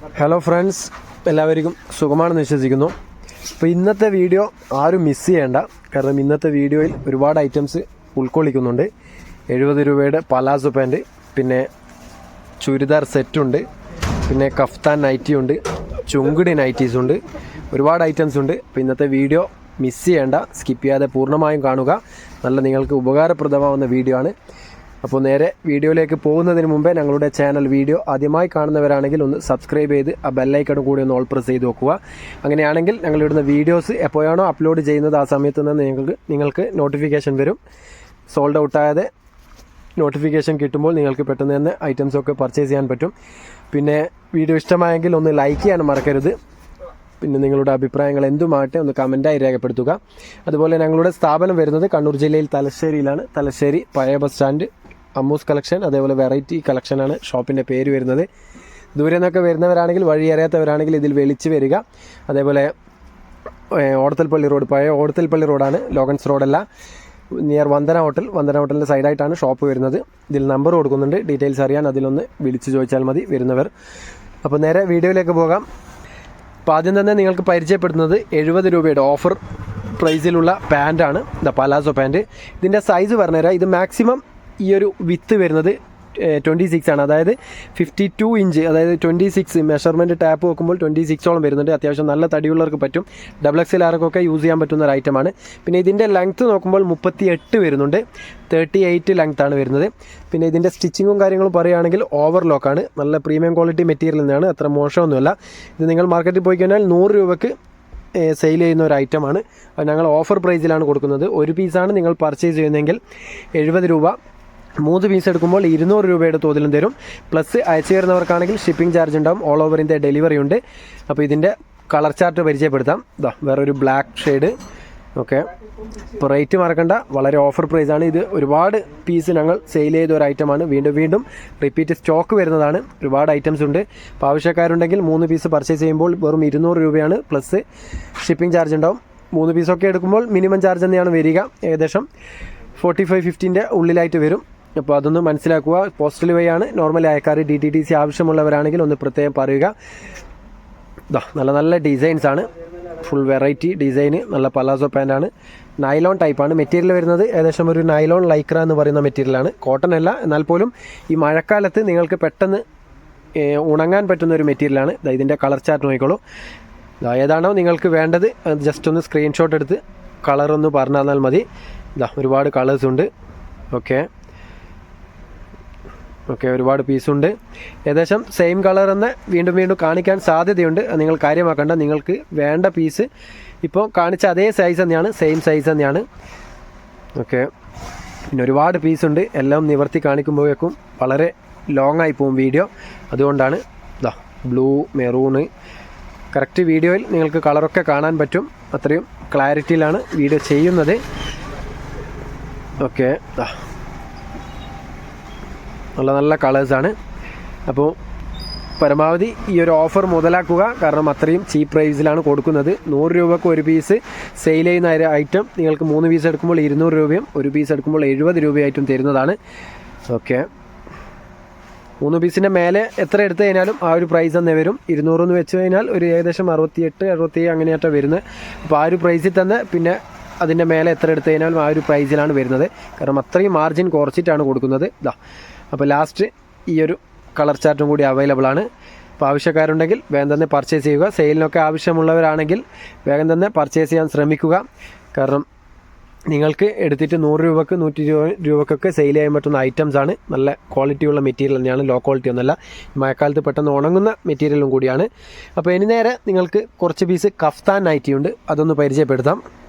Hello friends എല്ലാവർക്കും സുഖമാണെന്ന് വിശ്വസിക്കുന്നു. അപ്പോൾ ഇന്നത്തെ വീഡിയോ ആരും മിസ് ചെയ്യേണ്ട. കാരണം ഇന്നത്തെ വീഡിയോയിൽ ഒരുപാട് ഐറ്റംസ് ഉൾക്കൊള്ളിക്കുന്നുണ്ട്. എഴുപത് രൂപയുടെ പലാസോ പാന്റ് പിന്നെ ചുരിദാർ സെറ്റുണ്ട് പിന്നെ കഫ്താൻ നൈറ്റി ഉണ്ട്. ചുങ്കിടി നൈറ്റീസ് ഉണ്ട്. ഒരുപാട് ഐറ്റംസ് ഉണ്ട്. അപ്പോൾ ഇന്നത്തെ വീഡിയോ മിസ് ചെയ്യേണ്ട. സ്കിപ്പ് ചെയ്യാതെ പൂർണമായും കാണുക. നല്ല നിങ്ങൾക്ക് ഉപകാരപ്രദമാവുന്ന വീഡിയോ ആണ്. അപ്പോൾ നേരെ വീഡിയോയിലേക്ക് പോകുന്നതിന് മുമ്പേ ഞങ്ങളുടെ ചാനൽ വീഡിയോ ആദ്യമായി കാണുന്നവരാണെങ്കിൽ ഒന്ന് സബ്സ്ക്രൈബ് ചെയ്ത് ആ ബെല്ലൈക്കൺ കൂടി ഒന്ന് ഓൾ പ്രസ് ചെയ്ത് വെക്കുക. അങ്ങനെയാണെങ്കിൽ ഞങ്ങളിടുന്ന വീഡിയോസ് എപ്പോഴാണോ അപ്ലോഡ് ചെയ്യുന്നത് ആ സമയത്ത് നിന്ന് നിങ്ങൾക്ക് നിങ്ങൾക്ക് നോട്ടിഫിക്കേഷൻ വരും. സോൾഡ് ഔട്ട് ആകാതെ നോട്ടിഫിക്കേഷൻ കിട്ടുമ്പോൾ നിങ്ങൾക്ക് പെട്ടെന്ന് തന്നെ ഐറ്റംസൊക്കെ പർച്ചേസ് ചെയ്യാൻ പറ്റും. പിന്നെ വീഡിയോ ഇഷ്ടമായെങ്കിൽ ഒന്ന് ലൈക്ക് ചെയ്യാൻ മറക്കരുത്. പിന്നെ നിങ്ങളുടെ അഭിപ്രായങ്ങൾ എന്തുമാകട്ടെ ഒന്ന് കമന്റായി രേഖപ്പെടുത്തുക. അതുപോലെ ഞങ്ങളുടെ സ്ഥാപനം വരുന്നത് കണ്ണൂർ ജില്ലയിൽ തലശ്ശേരിയിലാണ്. തലശ്ശേരി പഴയ ബസ് സ്റ്റാൻഡ് അമ്മൂസ് കളക്ഷൻ അതേപോലെ വെറൈറ്റി കളക്ഷനാണ് ഷോപ്പിന്റെ പേര് വരുന്നത്. ദൂരെ നിന്നൊക്കെ വരുന്നവരാണെങ്കിൽ വഴി അറിയാത്തവരാണെങ്കിൽ ഇതിൽ വിളിച്ച് വരിക. അതേപോലെ ഓടത്തൽപ്പള്ളി റോഡ് പഴയ ഓടത്തൽപ്പള്ളി റോഡാണ് ലോഗൻസ് റോഡല്ല. നിയർ വന്ദന ഹോട്ടൽ വന്ദന ഹോട്ടലിന്റെ സൈഡായിട്ടാണ് ഷോപ്പ് വരുന്നത്. ഇതിൽ നമ്പർ കൊടുക്കുന്നുണ്ട് ഡീറ്റെയിൽസ് അറിയാൻ അതിലൊന്ന് വിളിച്ച് ചോദിച്ചാൽ മതി വരുന്നവർ. അപ്പോൾ നേരെ വീഡിയോയിലേക്ക് പോകാം. അപ്പോൾ ആദ്യം തന്നെ നിങ്ങൾക്ക് പരിചയപ്പെടുന്നത് എഴുപത് രൂപയുടെ ഓഫർ പ്രൈസിലുള്ള പാന്റാണ് ദ പലാസോ പാന്റ് ഇതിന്റെ സൈസ് പറഞ്ഞുതരാം. ഇത് മാക്സിമം ഈ ഒരു വിത്ത് വരുന്നത് ട്വന്റി സിക്സ് ആണ്. അതായത് ഫിഫ്റ്റി ടു ഇഞ്ച് അതായത് ട്വന്റി സിക്സ് മെഷർമെന്റ് ടാപ്പ് നോക്കുമ്പോൾ ട്വന്റി സിക്സോളം വരുന്നുണ്ട്. അത്യാവശ്യം നല്ല തടിയുള്ളവർക്ക് പറ്റും. ഡബിൾ എക്സ് ആർക്കൊക്കെ യൂസ് ചെയ്യാൻ പറ്റുന്ന ഒരു ഐറ്റമാണ് പിന്നെ ഇതിന്റെ ലെങ്ത്ത് നോക്കുമ്പോൾ മുപ്പത്തി എട്ട് വരുന്നുണ്ട്. തേർട്ടി എയ്റ്റ് ലെങ്ത് ആണ് വരുന്നത്. പിന്നെ ഇതിന്റെ സ്റ്റിച്ചിങ്ങും കാര്യങ്ങളും പറയുകയാണെങ്കിൽ ഓവർലോക്കാണ് നല്ല പ്രീമിയം ക്വാളിറ്റി മെറ്റീരിയൽ തന്നെയാണ്. അത്ര മോശമൊന്നുമല്ല. ഇത് നിങ്ങൾ മാർക്കറ്റിൽ പോയി കഴിഞ്ഞാൽ നൂറ് രൂപയ്ക്ക് സെയിൽ ചെയ്യുന്ന ഒരു ഐറ്റമാണ് ഞങ്ങൾ ഓഫർ പ്രൈസിലാണ് കൊടുക്കുന്നത്. ഒരു പീസാണ് നിങ്ങൾ പർച്ചേസ് ചെയ്യുന്നതെങ്കിൽ എഴുപത് രൂപ. മൂന്ന് പീസ് എടുക്കുമ്പോൾ ഇരുന്നൂറ് രൂപയുടെ തോതിലും തരും. പ്ലസ് അയച്ചു തരുന്നവർക്കാണെങ്കിൽ ഷിപ്പിംഗ് ചാർജ് ഉണ്ടാവും. ഓൾ ഓവർ ഇന്ത്യ ഡെലിവറി ഉണ്ട്. അപ്പോൾ ഇതിന്റെ കളർ ചാർട്ട് പരിചയപ്പെടുത്താം. ഇതാ വേറൊരു ബ്ലാക്ക് ഷെയ്ഡ് ഓക്കെ ഇപ്പോൾ റേറ്റ് മറക്കണ്ട. വളരെ ഓഫർ പ്രൈസാണ് ഇത് ഒരുപാട് പീസ് ഞങ്ങൾ സെയിൽ ചെയ്ത ഒരു ഐറ്റമാണ് വീണ്ടും വീണ്ടും റിപ്പീറ്റ് സ്റ്റോക്ക് വരുന്നതാണ്. ഒരുപാട് ഐറ്റംസ് ഉണ്ട്. അപ്പോൾ ആവശ്യക്കാരുണ്ടെങ്കിൽ മൂന്ന് പീസ് പർച്ചേസ് ചെയ്യുമ്പോൾ വെറും ഇരുന്നൂറ് രൂപയാണ്. പ്ലസ് ഷിപ്പിംഗ് ചാർജ് ഉണ്ടാവും. മൂന്ന് പീസൊക്കെ എടുക്കുമ്പോൾ മിനിമം ചാർജ് തന്നെയാണ് വരിക. ഏകദേശം ഫോർട്ടി ഫൈവ് ഫിഫ്റ്റീന്റെ ഉള്ളിലായിട്ട് വരും. അപ്പോൾ അതൊന്ന് മനസ്സിലാക്കുക. പോസ്റ്റൽ വഴി ആണ്. നോർമൽ അയക്കാർ ഡി ടി ടി സി ആവശ്യമുള്ളവരാണെങ്കിൽ ഒന്ന് പ്രത്യേകം പറയുക. ദാ നല്ല നല്ല ഡിസൈൻസ് ആണ്. ഫുൾ വെറൈറ്റി ഡിസൈൻ നല്ല പലാസോ ആണ്. നൈലോൺ ടൈപ്പാണ് മെറ്റീരിയൽ വരുന്നത് ഏകദേശം ഒരു നൈലോൺ ലൈക്ര എന്ന് പറയുന്ന മെറ്റീരിയലാണ് കോട്ടൺ അല്ല. എന്നാൽ പോലും ഈ മഴക്കാലത്ത് നിങ്ങൾക്ക് പെട്ടെന്ന് ഉണങ്ങാൻ പറ്റുന്ന ഒരു മെറ്റീരിയലാണ് ഇതിന്റെ കളർ ചാർട്ട് നോക്കിക്കോളൂ. ഏതാണോ നിങ്ങൾക്ക് വേണ്ടത്? ജസ്റ്റ് ഒന്ന് സ്ക്രീൻഷോട്ട് എടുത്ത് കളറൊന്ന് പറഞ്ഞു തന്നാൽ മതി. ഇതാ ഒരുപാട് കളേഴ്സ് ഉണ്ട്. ഓക്കെ ഓക്കെ ഒരുപാട് പീസുണ്ട് ഏകദേശം സെയിം കളർ തന്നെ വീണ്ടും വീണ്ടും കാണിക്കാൻ സാധ്യതയുണ്ട്. നിങ്ങൾ കാര്യമാക്കേണ്ട. നിങ്ങൾക്ക് വേണ്ട പീസ് ഇപ്പോൾ കാണിച്ച അതേ സൈസ് തന്നെയാണ് സെയിം സൈസ് തന്നെയാണ്. ഓക്കെ. പിന്നെ ഒരുപാട് പീസുണ്ട് എല്ലാം നിവർത്തി കാണിക്കുമ്പോഴേക്കും വളരെ ലോങ് ആയി പോകും വീഡിയോ അതുകൊണ്ടാണ് ഇതാ ബ്ലൂ മെറൂണ് കറക്റ്റ് വീഡിയോയിൽ നിങ്ങൾക്ക് കളറൊക്കെ കാണാൻ പറ്റും. അത്രയും ക്ലാരിറ്റിയിലാണ് വീഡിയോ ചെയ്യുന്നത്. ഓക്കെ. നല്ല നല്ല കളേഴ്സാണ് അപ്പോൾ പരമാവധി ഈ ഒരു ഓഫർ മുതലാക്കുക. കാരണം അത്രയും ചീപ്പ് പ്രൈസിലാണ് കൊടുക്കുന്നത്. നൂറ് രൂപക്ക് ഒരു പീസ് സെയിൽ ചെയ്യുന്ന ഐറ്റം നിങ്ങൾക്ക് മൂന്ന് പീസ് എടുക്കുമ്പോൾ ഇരുന്നൂറ് രൂപയും ഒരു പീസ് എടുക്കുമ്പോൾ എഴുപത് രൂപയായിട്ടും തരുന്നതാണ്. ഓക്കെ മൂന്ന് പീസിന്റെ മേലെ എത്ര എടുത്തു കഴിഞ്ഞാലും ആ ഒരു പ്രൈസ് തന്നെ വരും. ഇരുന്നൂറെന്ന് വെച്ച് കഴിഞ്ഞാൽ ഒരു ഏകദേശം അറുപത്തിയെട്ട് അറുപത്തി അങ്ങനെയായിട്ടാണ് വരുന്നത്. അപ്പോൾ ആ ഒരു പ്രൈസിൽ തന്നെ പിന്നെ അതിന്റെ മേലെ എത്ര എടുത്തു കഴിഞ്ഞാലും ആ ഒരു പ്രൈസിലാണ് വരുന്നത്. കാരണം അത്രയും മാർജിൻ കുറച്ചിട്ടാണ് കൊടുക്കുന്നത്. ഇതാ അപ്പോൾ ലാസ്റ്റ് ഈ ഒരു കളർ ചാർട്ടും കൂടി അവൈലബിൾ ആണ്. അപ്പോൾ ആവശ്യക്കാരുണ്ടെങ്കിൽ വേഗം തന്നെ പർച്ചേസ് ചെയ്യുക. സെയിലിനൊക്കെ ആവശ്യമുള്ളവരാണെങ്കിൽ വേഗം തന്നെ പർച്ചേസ് ചെയ്യാൻ ശ്രമിക്കുക. കാരണം നിങ്ങൾക്ക് എടുത്തിട്ട് നൂറ് രൂപക്ക് നൂറ്റി രൂപക്കൊക്കെ സെയിൽ ചെയ്യാൻ പറ്റുന്ന ഐറ്റംസ് ആണ്. നല്ല ക്വാളിറ്റിയുള്ള മെറ്റീരിയൽ തന്നെയാണ്. ലോ ക്വാളിറ്റി ഒന്നല്ല മഴക്കാലത്ത് പെട്ടെന്ന് ഉണങ്ങുന്ന മെറ്റീരിയലും കൂടിയാണ്. അപ്പോൾ ഇനി നേരെ നിങ്ങൾക്ക് കുറച്ച് പീസ് കഫ്താൻ നൈറ്റി ഉണ്ട്. അതൊന്ന് പരിചയപ്പെടുത്താം.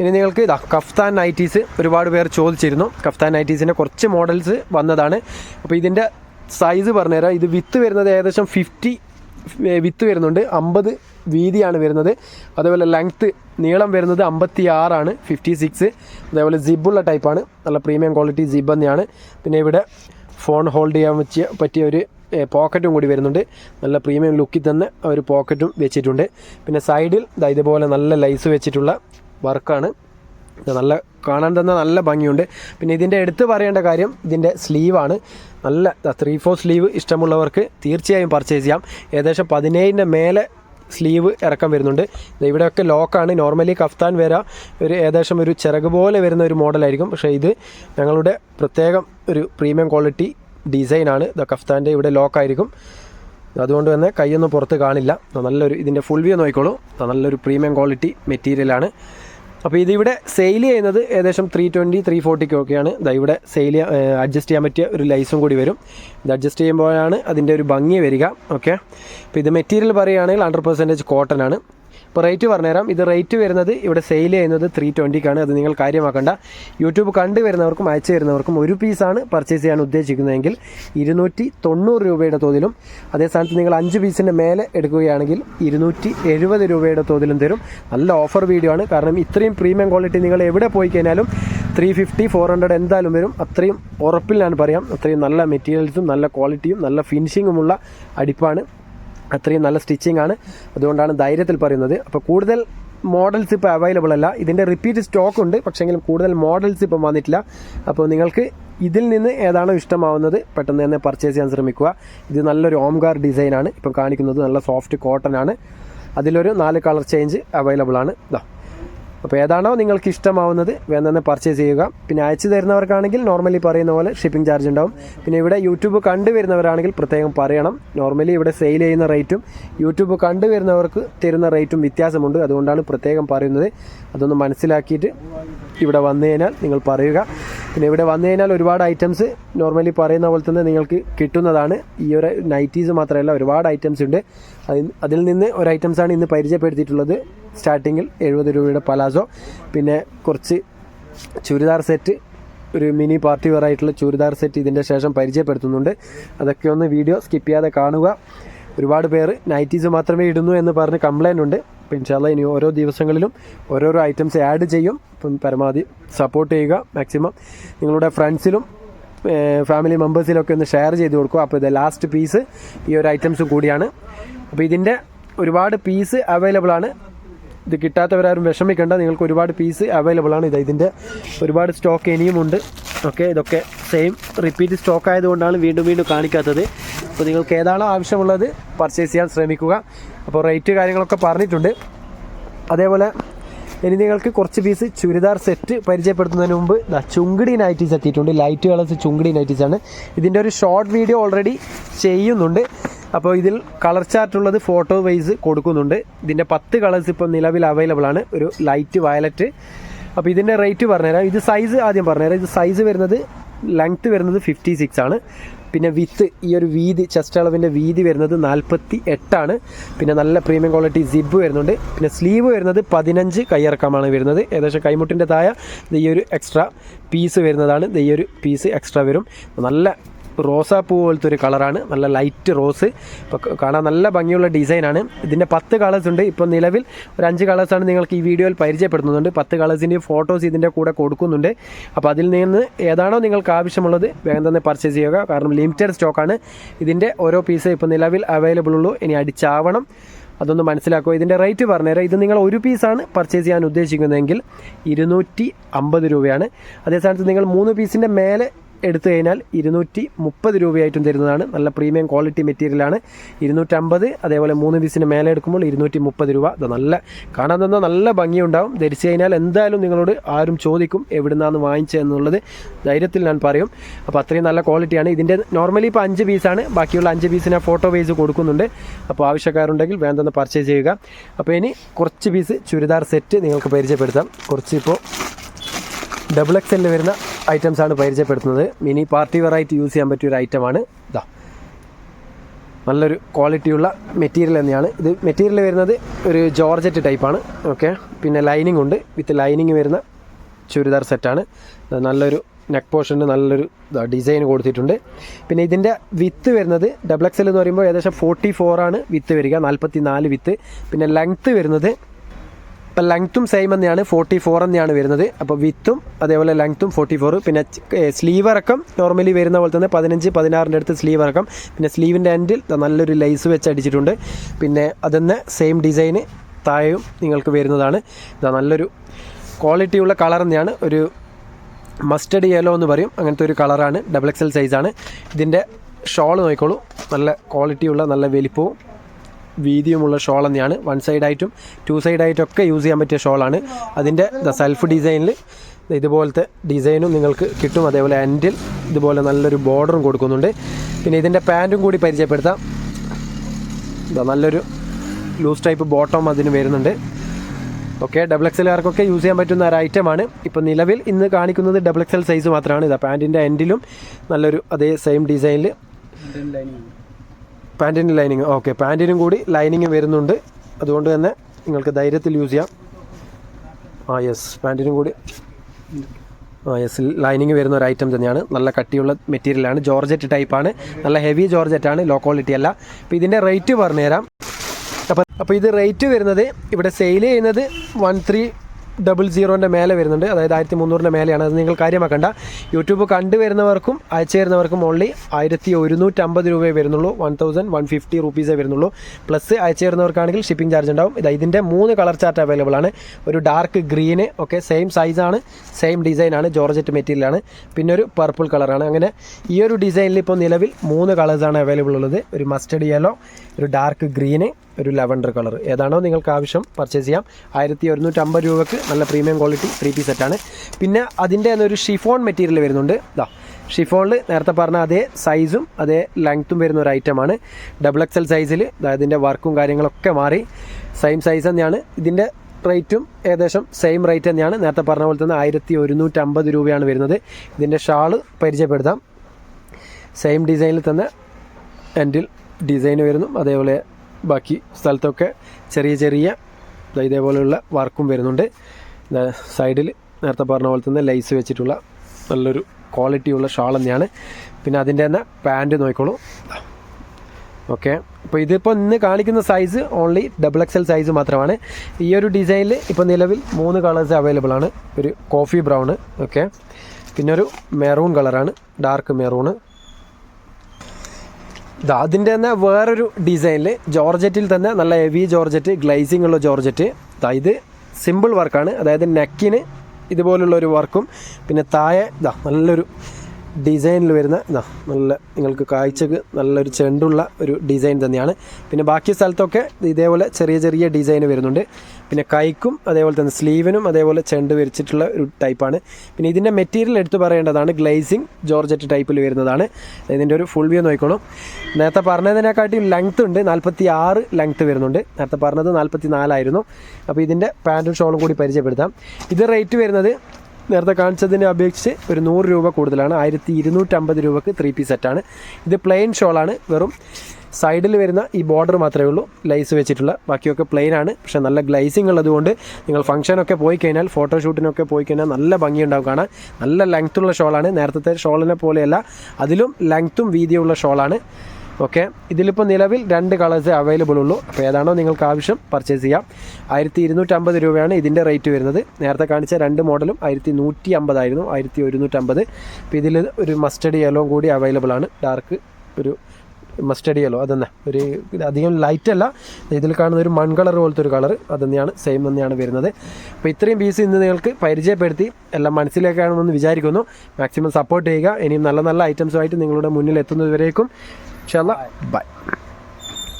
ഇനി നിങ്ങൾക്ക് ഇതാ കഫ്താൻ നൈറ്റീസ് ഒരുപാട് പേർ ചോദിച്ചിരുന്നു. കഫ്താൻ നൈറ്റീസിന്റെ കുറച്ച് മോഡൽസ് വന്നതാണ്. അപ്പോൾ ഇതിന്റെ സൈസ് പറഞ്ഞുതരാം. ഇത് വിത്ത് വരുന്നത് ഏകദേശം ഫിഫ്റ്റി വിത്ത് വരുന്നുണ്ട്. അമ്പത് വീതിയാണ് വരുന്നത്. അതേപോലെ ലെങ്ത്ത് നീളം വരുന്നത് അമ്പത്തി ആറാണ് ഫിഫ്റ്റി സിക്സ് അതേപോലെ ജിബുള്ള ടൈപ്പാണ് നല്ല പ്രീമിയം ക്വാളിറ്റി ജിബ് തന്നെയാണ്. പിന്നെ ഇവിടെ ഫോൺ ഹോൾഡ് ചെയ്യാൻ വെച്ച പറ്റിയ ഒരു പോക്കറ്റും കൂടി വരുന്നുണ്ട്. നല്ല പ്രീമിയം ലുക്കിൽ തന്നെ ഒരു പോക്കറ്റും വെച്ചിട്ടുണ്ട്. പിന്നെ സൈഡിൽ ഇതുപോലെ നല്ല ലൈസ് വെച്ചിട്ടുള്ള വർക്കാണ്. നല്ല കാണാൻ തന്നെ നല്ല ഭംഗിയുണ്ട്. പിന്നെ ഇതിന്റെ എടുത്ത് പറയേണ്ട കാര്യം ഇതിന്റെ സ്ലീവാണ്. നല്ല ത്രീ ഫോർ സ്ലീവ് ഇഷ്ടമുള്ളവർക്ക് തീർച്ചയായും പർച്ചേസ് ചെയ്യാം. ഏകദേശം പതിനേഴിന്റെ മേലെ സ്ലീവ് ഇറക്കം വരുന്നുണ്ട്. ഇവിടെയൊക്കെ ലോക്കാണ്. നോർമലി കഫ്താൻ വര ഒരു ഏകദേശം ഒരു ചിറക് പോലെ വരുന്ന ഒരു മോഡലായിരിക്കും പക്ഷേ ഇത് ഞങ്ങളുടെ പ്രത്യേകം ഒരു പ്രീമിയം ക്വാളിറ്റി ഡിസൈനാണ് ദ കഫ്താന്റെ ഇവിടെ ലോക്കായിരിക്കും അതുകൊണ്ട് തന്നെ കൈയൊന്നും പുറത്ത് കാണില്ല. നല്ലൊരു ഇതിന്റെ ഫുൾ വ്യൂ നോക്കിക്കോളൂ. നല്ലൊരു പ്രീമിയം ക്വാളിറ്റി മെറ്റീരിയലാണ് അപ്പോൾ ഇതിവിടെ സെയിൽ ചെയ്യുന്നത് ഏകദേശം ത്രീ ട്വന്റി ത്രീ ഫോർട്ടിക്കൊക്കെയാണ് ഇതാ ഇവിടെ സെയിൽ അഡ്ജസ്റ്റ് ചെയ്യാൻ പറ്റിയ ഒരു ലൈസും കൂടി വരും. ഇത് അഡ്ജസ്റ്റ് ചെയ്യുമ്പോഴാണ് അതിന്റെ ഒരു ഭംഗി വരിക. ഓക്കെ അപ്പോൾ ഇത് മെറ്റീരിയൽ പറയുകയാണെങ്കിൽ ഹൺഡ്രഡ് പെർസെന്റേജ് കോട്ടൺ ആണ്. ഇപ്പോൾ റേറ്റ് പറഞ്ഞുതരാം. ഇത് റേറ്റ് വരുന്നത് ഇവിടെ സെയിൽ ചെയ്യുന്നത് ത്രീ ട്വന്റിക്കാണ് അത് നിങ്ങൾ കാര്യമാക്കണ്ട. യൂട്യൂബ് കണ്ടു വരുന്നവർക്കും അയച്ചു വരുന്നവർക്കും ഒരു പീസാണ് പർച്ചേസ് ചെയ്യാൻ ഉദ്ദേശിക്കുന്നതെങ്കിൽ ഇരുന്നൂറ്റി തൊണ്ണൂറ് രൂപയുടെ തോതിലും അതേ സ്ഥാനത്ത് നിങ്ങൾ അഞ്ച് പീസിന്റെ മേലെ എടുക്കുകയാണെങ്കിൽ ഇരുന്നൂറ്റി എഴുപത് രൂപയുടെ തോതിലും തരും. നല്ല ഓഫർ വീഡിയോ ആണ്. കാരണം ഇത്രയും പ്രീമിയം ക്വാളിറ്റി നിങ്ങൾ എവിടെ പോയി കഴിഞ്ഞാലും ത്രീ ഫിഫ്റ്റി ഫോർ ഹൺഡ്രഡ് എന്തായാലും വരും. അത്രയും ഉറപ്പിൽ ഞാൻ പറയാം. അത്രയും നല്ല മെറ്റീരിയൽസും നല്ല ക്വാളിറ്റിയും നല്ല ഫിനിഷിങ്ങുമുള്ള അടിപ്പാണ്. അത്രയും നല്ല സ്റ്റിച്ചിങ് ആണ്. അതുകൊണ്ടാണ് ധൈര്യത്തിൽ പറയുന്നത്. അപ്പോൾ കൂടുതൽ മോഡൽസ് ഇപ്പോൾ അവൈലബിൾ അല്ല. ഇതിന്റെ റിപ്പീറ്റ് സ്റ്റോക്ക് ഉണ്ട്. പക്ഷേങ്കിലും കൂടുതൽ മോഡൽസ് ഇപ്പം വന്നിട്ടില്ല. അപ്പോൾ നിങ്ങൾക്ക് ഇതിൽ നിന്ന് ഏതാണോ ഇഷ്ടമാവുന്നത് പെട്ടെന്ന് തന്നെ പർച്ചേസ് ചെയ്യാൻ ശ്രമിക്കുക. ഇത് നല്ലൊരു ഓംഗാർ ഡിസൈനാണ് ഇപ്പം കാണിക്കുന്നത് നല്ല സോഫ്റ്റ് കോട്ടൺ ആണ്. അതിലൊരു നാല് കളർ ചേഞ്ച് അവൈലബിൾ ആണ്. ഇതാ അപ്പോൾ ഏതാണോ നിങ്ങൾക്ക് ഇഷ്ടമാവുന്നത് വേഗം തന്നെ പർച്ചേസ് ചെയ്യുക. പിന്നെ അയച്ചു തരുന്നവർക്കാണെങ്കിൽ നോർമലി പറയുന്ന പോലെ ഷിപ്പിംഗ് ചാർജ് ഉണ്ടാവും. പിന്നെ ഇവിടെ യൂട്യൂബ് കണ്ടുവരുന്നവരാണെങ്കിൽ പ്രത്യേകം പറയണം. നോർമലി ഇവിടെ സെയിൽ ചെയ്യുന്ന റേറ്റും യൂട്യൂബ് കണ്ടുവരുന്നവർക്ക് തരുന്ന റേറ്റും വ്യത്യാസമുണ്ട്. അതുകൊണ്ടാണ് പ്രത്യേകം പറയുന്നത്. അതൊന്ന് മനസ്സിലാക്കിയിട്ട് ഇവിടെ വന്നു കഴിഞ്ഞാൽ നിങ്ങൾ പറയുക. പിന്നെ ഇവിടെ വന്നു കഴിഞ്ഞാൽ ഒരുപാട് ഐറ്റംസ് നോർമലി പറയുന്ന പോലെ തന്നെ നിങ്ങൾക്ക് കിട്ടുന്നതാണ്. ഈ ഒരു നൈറ്റീസ് മാത്രമല്ല ഒരുപാട് ഐറ്റംസ് ഉണ്ട്. അതിൽ നിന്ന് ഒരു ഐറ്റംസാണ് ഇന്ന് പരിചയപ്പെടുത്തിയിട്ടുള്ളത്. സ്റ്റാർട്ടിങ്ങിൽ എഴുപത് രൂപയുടെ പലാസോ പിന്നെ കുറച്ച് ചുരിദാർ സെറ്റ് ഒരു മിനി പാർട്ടി വെയർ ആയിട്ടുള്ള ചുരിദാർ സെറ്റ് ഇതിന്റെ ശേഷം പരിചയപ്പെടുത്തുന്നുണ്ട്. അതൊക്കെ ഒന്ന് വീഡിയോ സ്കിപ്പ് ചെയ്യാതെ കാണുക. ഒരുപാട് പേര് നൈറ്റീസ് മാത്രമേ ഇടുന്നു എന്ന് പറഞ്ഞ് കംപ്ലൈന്റ് ഉണ്ട്. അപ്പോൾ ഇൻഷാല്ല ഇനി ഓരോ ദിവസങ്ങളിലും ഓരോരോ ഐറ്റംസ് ആഡ് ചെയ്യും. അപ്പം പരമാവധി സപ്പോർട്ട് ചെയ്യുക മാക്സിമം നിങ്ങളുടെ ഫ്രണ്ട്സിലും ഫാമിലി മെമ്പേഴ്സിലൊക്കെ ഒന്ന് ഷെയർ ചെയ്ത് കൊടുക്കുക. അപ്പോൾ ഇത് ലാസ്റ്റ് പീസ് ഈ ഒരു ഐറ്റംസ് കൂടിയാണ്. അപ്പോൾ ഇതിന്റെ ഒരുപാട് പീസ് അവൈലബിൾ ആണ്. ഇത് കിട്ടാത്തവരാരും വിഷമിക്കേണ്ട. നിങ്ങൾക്ക് ഒരുപാട് പീസ് അവൈലബിൾ ആണ്. ഇത് ഇതിന്റെ ഒരുപാട് സ്റ്റോക്ക് ഇനിയുമുണ്ട് ഓക്കെ ഇതൊക്കെ സെയിം റിപ്പീറ്റ് സ്റ്റോക്ക് ആയതുകൊണ്ടാണ് വീണ്ടും വീണ്ടും കാണിക്കാത്തത്. അപ്പോൾ നിങ്ങൾക്ക് ഏതാണോ ആവശ്യമുള്ളത് പർച്ചേസ് ചെയ്യാൻ ശ്രമിക്കുക. അപ്പോൾ റേറ്റ് കാര്യങ്ങളൊക്കെ പറഞ്ഞിട്ടുണ്ട്. അതേപോലെ ഇനി നിങ്ങൾക്ക് കുറച്ച് പീസ് ചുരിദാർ സെറ്റ് പരിചയപ്പെടുത്തുന്നതിന് മുമ്പ് ചുങ്കിടി നൈറ്റീസ് എത്തിയിട്ടുണ്ട്. ലൈറ്റ് കളേഴ്സ് ചുങ്കിടി നൈറ്റീസ് ആണ്. ഇതിന്റെ ഒരു ഷോർട്ട് വീഡിയോ ഓൾറെഡി ചെയ്യുന്നുണ്ട്. അപ്പോൾ ഇതിൽ കളർ ചാർട്ട് ഉള്ളത് ഫോട്ടോ വൈസ് കൊടുക്കുന്നുണ്ട്. ഇതിന്റെ പത്ത് കളേഴ്സ് ഇപ്പോൾ നിലവിൽ അവൈലബിൾ ആണ്. ഒരു ലൈറ്റ് വയലറ്റ് അപ്പോൾ ഇതിന്റെ റേറ്റ് പറഞ്ഞുതരാം. ഇത് സൈസ് ആദ്യം പറഞ്ഞുതരാം. ഇത് സൈസ് വരുന്നത് ലെങ്ത്ത് വരുന്നത് ഫിഫ്റ്റി സിക്സ് ആണ്. പിന്നെ വിത്ത് ഈ ഒരു വീതി ചെസ്റ്റ് അളവിന്റെ വീതി വരുന്നത് നാൽപ്പത്തി എട്ടാണ് പിന്നെ നല്ല പ്രീമിയം ക്വാളിറ്റി സിബ് വരുന്നുണ്ട്. പിന്നെ സ്ലീവ് വരുന്നത് പതിനഞ്ച് കൈയിറക്കമാണ് വരുന്നത്. ഏകദേശം കൈമുട്ടിന്റെ താഴെ ഈ ഒരു എക്സ്ട്രാ പീസ് വരുന്നതാണ്. ഈ ഒരു പീസ് എക്സ്ട്രാ വരും. നല്ല റോസാപ്പൂ പോലത്തെ ഒരു കളറാണ്. നല്ല ലൈറ്റ് റോസ് ഇപ്പോൾ കാണാൻ നല്ല ഭംഗിയുള്ള ഡിസൈനാണ് ഇതിന്റെ പത്ത് കളേഴ്സ് ഉണ്ട്. ഇപ്പോൾ നിലവിൽ ഒരു അഞ്ച് കളേഴ്സാണ് നിങ്ങൾക്ക് ഈ വീഡിയോയിൽ പരിചയപ്പെടുത്തുന്നുണ്ട്. പത്ത് കളേഴ്സിന്റെ ഫോട്ടോസ് ഇതിന്റെ കൂടെ കൊടുക്കുന്നുണ്ട്. അപ്പോൾ അതിൽ നിന്ന് ഏതാണോ നിങ്ങൾക്ക് ആവശ്യമുള്ളത് വേഗം തന്നെ പർച്ചേസ് ചെയ്യുക. കാരണം ലിമിറ്റഡ് സ്റ്റോക്കാണ് ഇതിന്റെ ഓരോ പീസ് ഇപ്പോൾ നിലവിൽ അവൈലബിൾ ഉള്ളൂ. ഇനി അടിച്ചാവണം. അതൊന്ന് മനസ്സിലാക്കുക. ഇതിന്റെ റേറ്റ് പറഞ്ഞുതരാം. ഇത് നിങ്ങൾ ഒരു പീസാണ് പർച്ചേസ് ചെയ്യാൻ ഉദ്ദേശിക്കുന്നതെങ്കിൽ ഇരുന്നൂറ്റി അമ്പത് രൂപയാണ്. അതേ സ്ഥാനത്ത് നിങ്ങൾ മൂന്ന് പീസിന്റെ മേലെ എടുത്തു കഴിഞ്ഞാൽ ഇരുന്നൂറ്റി മുപ്പത് രൂപയായിട്ടും തരുന്നതാണ്. നല്ല പ്രീമിയം ക്വാളിറ്റി മെറ്റീരിയലാണ് ഇരുന്നൂറ്റമ്പത് അതേപോലെ മൂന്ന് പീസിന് മേലെ എടുക്കുമ്പോൾ ഇരുന്നൂറ്റി മുപ്പത് രൂപ. ഇത് നല്ല കാണാൻ തന്നെ നല്ല ഭംഗിയുണ്ടാവും. ധരിച്ചു കഴിഞ്ഞാൽ എന്തായാലും നിങ്ങളോട് ആരും ചോദിക്കും എവിടുന്നാണ് വാങ്ങിച്ചതെന്നുള്ളത് ധൈര്യത്തിൽ ഞാൻ പറയും. അപ്പോൾ അത്രയും നല്ല ക്വാളിറ്റിയാണ് ഇതിന്റെ നോർമലി ഇപ്പോൾ അഞ്ച് പീസാണ് ബാക്കിയുള്ള അഞ്ച് പീസിന് ഫോട്ടോ വൈസ് കൊടുക്കുന്നുണ്ട്. അപ്പോൾ ആവശ്യക്കാരുണ്ടെങ്കിൽ വേണ്ടെന്ന് പർച്ചേസ് ചെയ്യുക. അപ്പോൾ ഇനി കുറച്ച് പീസ് ചുരിദാർ സെറ്റ് നിങ്ങൾക്ക് പരിചയപ്പെടുത്താം. കുറച്ച് ഇപ്പോൾ ഡബിൾ എക്സ് എല്ലിൽ വരുന്ന ആണ് പരിചയപ്പെടുത്തുന്നത്. മിനി പാർട്ടി വെറൈറ്റി യൂസ് ചെയ്യാൻ പറ്റിയ ഒരു ഐറ്റമാണ് ഇതാ നല്ലൊരു ക്വാളിറ്റിയുള്ള മെറ്റീരിയൽ തന്നെയാണ്. ഇത് മെറ്റീരിയൽ വരുന്നത് ഒരു ജോർജറ്റ് ടൈപ്പാണ് ഓക്കെ പിന്നെ ലൈനിങ് ഉണ്ട്. വിത്ത് ലൈനിങ് വരുന്ന ചുരിദാർ സെറ്റാണ് നല്ലൊരു നെക്ക് പോർഷന് നല്ലൊരു ഡിസൈൻ കൊടുത്തിട്ടുണ്ട്. പിന്നെ ഇതിന്റെ വിത്ത് വരുന്നത് ഡബിൾ എക്സ് എന്ന് പറയുമ്പോൾ ഏകദേശം ഫോർട്ടി ഫോറാണ് വിത്ത് വരിക നാൽപ്പത്തി നാല് വിത്ത് പിന്നെ ലെങ്ത്ത് വരുന്നത് ഇപ്പം ലെങ്ത്തും സെയിം തന്നെയാണ് ഫോർട്ടി ഫോർ തന്നെയാണ് വരുന്നത്. അപ്പോൾ വിത്തും അതേപോലെ ലെങ്ത്തും ഫോർട്ടി ഫോർ പിന്നെ സ്ലീവ് ഇറക്കം നോർമലി വരുന്ന പോലെ തന്നെ പതിനഞ്ച് പതിനാറിന്റെ അടുത്ത് സ്ലീവ് ഇറക്കം. പിന്നെ സ്ലീവിന്റെ എൻഡിൽ നല്ലൊരു ലൈസ് വെച്ച് അടിച്ചിട്ടുണ്ട്. പിന്നെ അതിന്ന് സെയിം ഡിസൈന് താഴെയും നിങ്ങൾക്ക് വരുന്നതാണ്. ഇതാ നല്ലൊരു ക്വാളിറ്റിയുള്ള കളർ തന്നെയാണ്. ഒരു മസ്റ്റഡ് യെല്ലോ എന്ന് പറയും. അങ്ങനത്തെ ഒരു കളറാണ് ഡബിൾ എക്സ് എക്സൽ സൈസാണ് ഇതിന്റെ ഷോൾ നോക്കിക്കോളൂ. നല്ല ക്വാളിറ്റിയുള്ള നല്ല വലിപ്പവും വീതിയുമുള്ള ഷോൾ തന്നെയാണ്. വൺ സൈഡായിട്ടും ടു സൈഡായിട്ടും ഒക്കെ യൂസ് ചെയ്യാൻ പറ്റിയ ഷോളാണ്. അതിന്റെ സെൽഫ് ഡിസൈനിൽ ഇതുപോലത്തെ ഡിസൈനും നിങ്ങൾക്ക് കിട്ടും. അതേപോലെ എൻഡിൽ ഇതുപോലെ നല്ലൊരു ബോർഡറും കൊടുക്കുന്നുണ്ട്. പിന്നെ ഇതിന്റെ പാന്റും കൂടി പരിചയപ്പെടുത്താം. നല്ലൊരു ലൂസ് ടൈപ്പ് ബോട്ടം അതിന് വരുന്നുണ്ട്. ഓക്കെ ഡബിൾ എക്സ് എക്സലുകാർക്കൊക്കെ യൂസ് ചെയ്യാൻ പറ്റുന്ന ഒരു ഐറ്റമാണ് ഇപ്പോൾ നിലവിൽ ഇന്ന് കാണിക്കുന്നത് ഡബിൾ എക്സ് എൽ സൈസ് മാത്രമാണ് ഇതാ പാന്റിന്റെ എൻഡിലും നല്ലൊരു അതേ സെയിം ഡിസൈനിൽ പാന്റിന്റെ ലൈനിങ് ഓക്കെ പാന്റിനും കൂടി ലൈനിങ് വരുന്നുണ്ട്. അതുകൊണ്ട് തന്നെ നിങ്ങൾക്ക് ധൈര്യത്തിൽ യൂസ് ചെയ്യാം. ആ യെസ് പാന്റിനും കൂടി. ആ യെസ് ലൈനിങ് വരുന്ന ഒരു ഐറ്റം തന്നെയാണ്. നല്ല കട്ടിയുള്ള മെറ്റീരിയലാണ്. ജോർജറ്റ് ടൈപ്പാണ്. നല്ല ഹെവി ജോർജറ്റ് ആണ് ലോ ക്വാളിറ്റി അല്ല. അപ്പോൾ ഇതിന്റെ റേറ്റ് പറഞ്ഞുതരാം. അപ്പോൾ അപ്പോൾ ഇത് റേറ്റ് വരുന്നത് ഇവിടെ സെയിൽ ചെയ്യുന്നത് വൺ ത്രീ ഡബിൾ സീറോന്റെ മേലെ വരുന്നുണ്ട്. അതായത് ആയിരത്തി മുന്നൂറിന്റെ മേലെയാണ്. അത് നിങ്ങൾ കാര്യമാക്കണ്ട. യൂട്യൂബ് കണ്ടുവരുന്നവർക്കും അയച്ചു തരുന്നവർക്കും ഓൺലി ആയിരത്തി ഒരുന്നൂറ്റമ്പത് രൂപയെ വരുന്നുള്ളൂ. വൺ തൗസൻഡ് വൺ ഫിഫ്റ്റി റുപ്പീസേ വരുന്നുള്ളൂ. പ്ലസ് അയച്ചു തരുന്നവർക്കാണെങ്കിൽ ഷിപ്പിംഗ് ചാർജ് ഉണ്ടാവും. ഇതാ ഇതിന്റെ മൂന്ന് കളർ ചാർട്ട് അവൈലബിൾ ആണ്. ഒരു ഡാർക്ക് ഗ്രീന് ഓക്കെ സെയിം സൈസാണ് സെയിം ഡിസൈനാണ് ജോർജറ്റ് മെറ്റീരിയലാണ് പിന്നെ ഒരു പർപ്പിൾ കളറാണ് അങ്ങനെ ഈ ഒരു ഡിസൈനിൽ ഇപ്പോൾ നിലവിൽ മൂന്ന് കളേഴ്സാണ് അവൈലബിൾ ഉള്ളത്. ഒരു മസ്റ്റഡ് യെല്ലോ ഒരു ഡാർക്ക് ഗ്രീന് ഒരു ലെവൻഡർ കളർ. ഏതാണോ നിങ്ങൾക്ക് ആവശ്യം പർച്ചേസ് ചെയ്യാം. ആയിരത്തി ഒരുന്നൂറ്റമ്പത് രൂപക്ക് നല്ല പ്രീമിയം ക്വാളിറ്റി ത്രീ പീസ് സെറ്റാണ് പിന്നെ അതിന്റെ തന്നെ ഒരു ഷിഫോൺ മെറ്റീരിയൽ വരുന്നുണ്ട്. ഇതാ ഷിഫോണിൽ നേരത്തെ പറഞ്ഞ അതേ സൈസും അതേ ലെങ്ത്തും വരുന്ന ഒരു ഐറ്റമാണ് ഡബിൾ എക്സൽ സൈസിൽ ഇതിന്റെ വർക്കും കാര്യങ്ങളൊക്കെ മാറി. സെയിം സൈസ് തന്നെയാണ്. ഇതിന്റെ റേറ്റും ഏകദേശം സെയിം റേറ്റ് തന്നെയാണ്. നേരത്തെ പറഞ്ഞ പോലെ തന്നെ ആയിരത്തി ഒരുന്നൂറ്റമ്പത് രൂപയാണ് വരുന്നത്. ഇതിന്റെ ഷാൾ പരിചയപ്പെടുത്താം. സെയിം ഡിസൈനിൽ തന്നെ എൻഡിൽ ഡിസൈൻ വരുന്നു. അതേപോലെ ബാക്കി സ്ഥലത്തൊക്കെ ചെറിയ ചെറിയ ഇതേപോലെയുള്ള വർക്കും വരുന്നുണ്ട്. സൈഡിൽ നേരത്തെ പറഞ്ഞ പോലെ തന്നെ ലൈസ് വെച്ചിട്ടുള്ള നല്ലൊരു ക്വാളിറ്റിയുള്ള ഷാൾ തന്നെയാണ്. പിന്നെ അതിന്റെ തന്നെ പാന്റ് നോക്കിക്കോളൂ. ഓക്കെ അപ്പോൾ ഇതിപ്പോൾ ഇന്ന് കാണിക്കുന്ന size only double XL size മാത്രമാണ്. ഈ ഒരു ഡിസൈനിൽ ഇപ്പോൾ നിലവിൽ മൂന്ന് കളേഴ്സ് അവൈലബിൾ ആണ്. ഒരു കോഫി ബ്രൗൺ ഓക്കെ പിന്നെ ഒരു മെറൂൺ കളറാണ് ഡാർക്ക് മെറൂണ് ഇതാ അതിന്റെ തന്നെ വേറൊരു ഡിസൈനിൽ ജോർജറ്റിൽ തന്നെ നല്ല ഹെവി ജോർജറ്റ് ഗ്ലൈസിംഗ് ഉള്ള ജോർജറ്റ്. ഇതാ ഇത് സിമ്പിൾ വർക്കാണ് അതായത് നെക്കിന് ഇതുപോലുള്ള ഒരു വർക്കും പിന്നെ താഴെ ഇതാ നല്ലൊരു ഡിസൈനിൽ വരുന്ന ഇതാ നല്ല നിങ്ങൾക്ക് കാഴ്ചക്ക് നല്ലൊരു ചെണ്ടുള്ള ഒരു ഡിസൈൻ തന്നെയാണ്. പിന്നെ ബാക്കി സ്ഥലത്തൊക്കെ ഇതേപോലെ ചെറിയ ചെറിയ ഡിസൈൻ വരുന്നുണ്ട്. പിന്നെ കൈക്കും അതേപോലെ തന്നെ സ്ലീവിനും അതേപോലെ ചെണ്ട് വരച്ചിട്ടുള്ള ഒരു ടൈപ്പാണ്. പിന്നെ ഇതിന്റെ മെറ്റീരിയൽ എടുത്തു പറയേണ്ടതാണ് ഗ്ലേസിങ് ജോർജറ്റ് ടൈപ്പിൽ വരുന്നതാണ്. ഇതിന്റെ ഒരു ഫുൾ വ്യൂ നോക്കിക്കോളും. നേരത്തെ പറഞ്ഞതിനെക്കാട്ടിയും ലെങ്ത് ഉണ്ട് നാൽപ്പത്തി ആറ് ലെങ്ത് വരുന്നുണ്ട്. നേരത്തെ പറഞ്ഞത് നാൽപ്പത്തി നാലായിരുന്നു അപ്പോൾ ഇതിന്റെ പാന്റും ഷോളും കൂടി പരിചയപ്പെടുത്താം. ഇത് റേറ്റ് വരുന്നത് നേരത്തെ കാണിച്ചതിനെ അപേക്ഷിച്ച് ഒരു നൂറ് രൂപ കൂടുതലാണ്. ആയിരത്തി ഇരുന്നൂറ്റമ്പത് രൂപക്ക് ത്രീ പീസ് സെറ്റാണ് ഇത് പ്ലെയിൻ ഷോളാണ് വെറും സൈഡിൽ വരുന്ന ഈ ബോർഡർ മാത്രമേ ഉള്ളൂ. ലൈസ് വെച്ചിട്ടുള്ള. ബാക്കിയൊക്കെ പ്ലെയിൻ ആണ്. പക്ഷേ നല്ല ഗ്ലൈസിങ് ഉള്ളതുകൊണ്ട് നിങ്ങൾ ഫംഗ്ഷനൊക്കെ പോയി കഴിഞ്ഞാൽ ഫോട്ടോഷൂട്ടിനൊക്കെ പോയി കഴിഞ്ഞാൽ നല്ല ഭംഗിയുണ്ടാവും കാണാൻ. നല്ല ലെങ്ത്തുള്ള ഷോളാണ് നേരത്തെ ഷോളിനെ പോലെയല്ല അതിലും ലെങ്ത്തും വീതിയുള്ള ഷോളാണ് ഓക്കെ. ഇതിലിപ്പോൾ നിലവിൽ രണ്ട് കളേഴ്സ് അവൈലബിൾ ഉള്ളൂ. അപ്പോൾ ഏതാണോ നിങ്ങൾക്ക് ആവശ്യം പർച്ചേസ് ചെയ്യാം. ആയിരത്തി ഇരുന്നൂറ്റമ്പത് രൂപയാണ് ഇതിന്റെ റേറ്റ് വരുന്നത്. നേരത്തെ കാണിച്ച രണ്ട് മോഡലും ആയിരത്തി നൂറ്റി അമ്പതായിരുന്നു ആയിരത്തി ഒരുന്നൂറ്റമ്പത് അപ്പോൾ ഇതിൽ ഒരു മസ്റ്റഡി യെല്ലോ കൂടി അവൈലബിൾ ആണ്. ഡാർക്ക് ഒരു മസ്റ്റഡി യെല്ലോ അതന്നെ. ഒരു അധികം ലൈറ്റ് അല്ല. ഇതിൽ കാണുന്ന ഒരു മൺ കളർ പോലത്തെ ഒരു കളർ അത് തന്നെയാണ് സെയിം തന്നെയാണ് വരുന്നത്. അപ്പോൾ ഇത്രയും പീസ് ഇന്ന് നിങ്ങൾക്ക് പരിചയപ്പെടുത്തി എല്ലാം മനസ്സിലേക്കാണെന്ന് വിചാരിക്കുന്നു. മാക്സിമം സപ്പോർട്ട് ചെയ്യുക. ഇനിയും നല്ല നല്ല ഐറ്റംസുമായിട്ട് നിങ്ങളുടെ മുന്നിൽ എത്തുന്നതുവരേക്കും. ഇൻഷാല്ല ബൈ